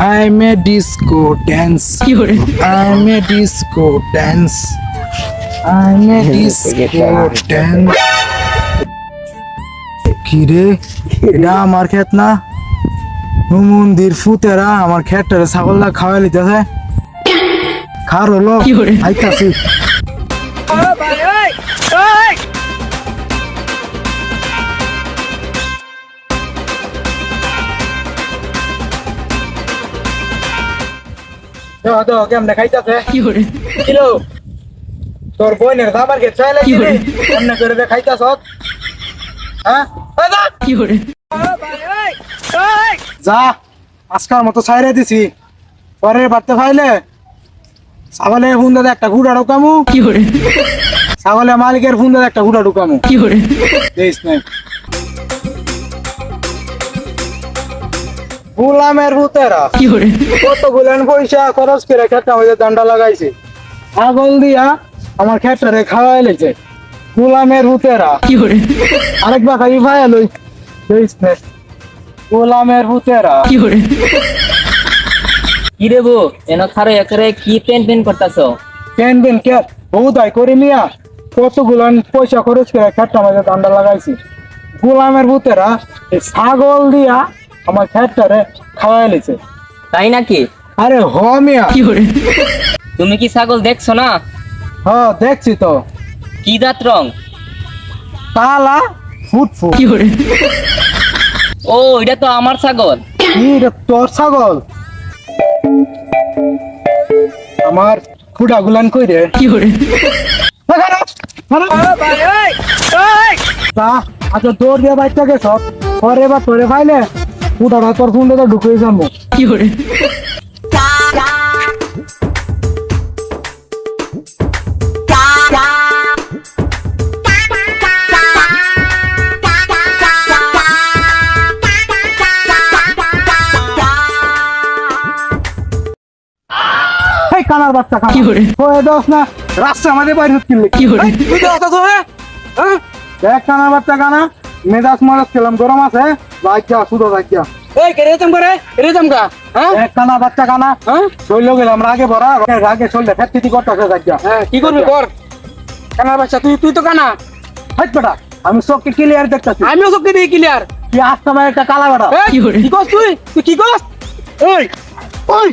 I'm a disco dance. I'm a disco dance. I'm a disco dance. কিরে এটা আমার খেত না মন্দির ফুতেরা আমার খেতটারে ছাগলটা খাওয়াই লিতেছে খার হলো আইতাছি দেওয়া দেওয়া কেমনে খাইতাছে? কিলো? তোর বোনের দাবার কে চাইলে কি রে। কেমনে করে দে খাইতাছ? হ্যাঁ? এই যা। যা আজকাল মতো ছাইরে দিছি। পরে বাড়তে ফাইলে ছাগলে ফোন দাদা একটা গুড়া ঢুকামু। ছাগলে মালিকের ফোন দাদা একটা গুড়া ঢুকামু। দেখিস নাই। গুলামের ভূতেরা। কত গুলেন পয়সা খরচ করে খেতে আমাদের দান্ডা লাগাইছে। ছাগল দিয়া আমার খেটটারে খাওয়াই লেছে। গুলামের ভূতেরা। আরেক বা খাই ভাই লই গোলামের ভূতেরা। কি রে বউ এন খারে একরে কি পেন পেন করতাছো? কেন বেন কে? বহুত আয় করে মিয়া কত গুলান পয়সা খরচ করে খেটটা আমাদের দান্ডা লাগাইছি। গোলামের ভূতেরা ছাগল দিয়া আমার খেটটারে খাওয়াই লেছে তাই নাকি? আরে হ মিয়া। তুমি কি ছাগল দেখছ না? হ্যাঁ দেখছি তো। কি জাত রং? কালা ফুট ফুট। ও এটা তো আমার ছাগল। কি রে তোর ছাগল? আমার ফুটা গুলান কই রে? কি তা আচ্ছা দৌড় দিয়ে বাচ্চা গেছ? পরে বা তোরে ফাইলে তোর তো ঢুকে যাব এই কানার বাচ্চা কানা কয়ে দোস না রাস্তা আমাদের বাইরে কিনলে কি? এই, তুই হ্যাঁ হ্যাঁ? দেখ কানার বাচ্চা কানা মেজাজ মারাজ খেলাম গরম আছে? রাজ্যা শুধু রাজ্যা এই কে রে তুমি করে? রে তুমি কা হ্যাঁ? এক কানা বাচ্চা কানা। হ্যাঁ? শৈল গেলাম রাগে ভরা রাগে চললে ফের তিতি করতেছে রাজ্যা হ্যাঁ কি করবি কর? কানার বাচ্চা তুই তুই তো কানা। হাইট বেটা আমি চোখকে ক্লিয়ার দেখতেছি। আমিও চোখে দিই ক্লিয়ার কি আসতে পারে একটা কালা বেটা। কি কস তুই? তুই কি কস ওই। ওই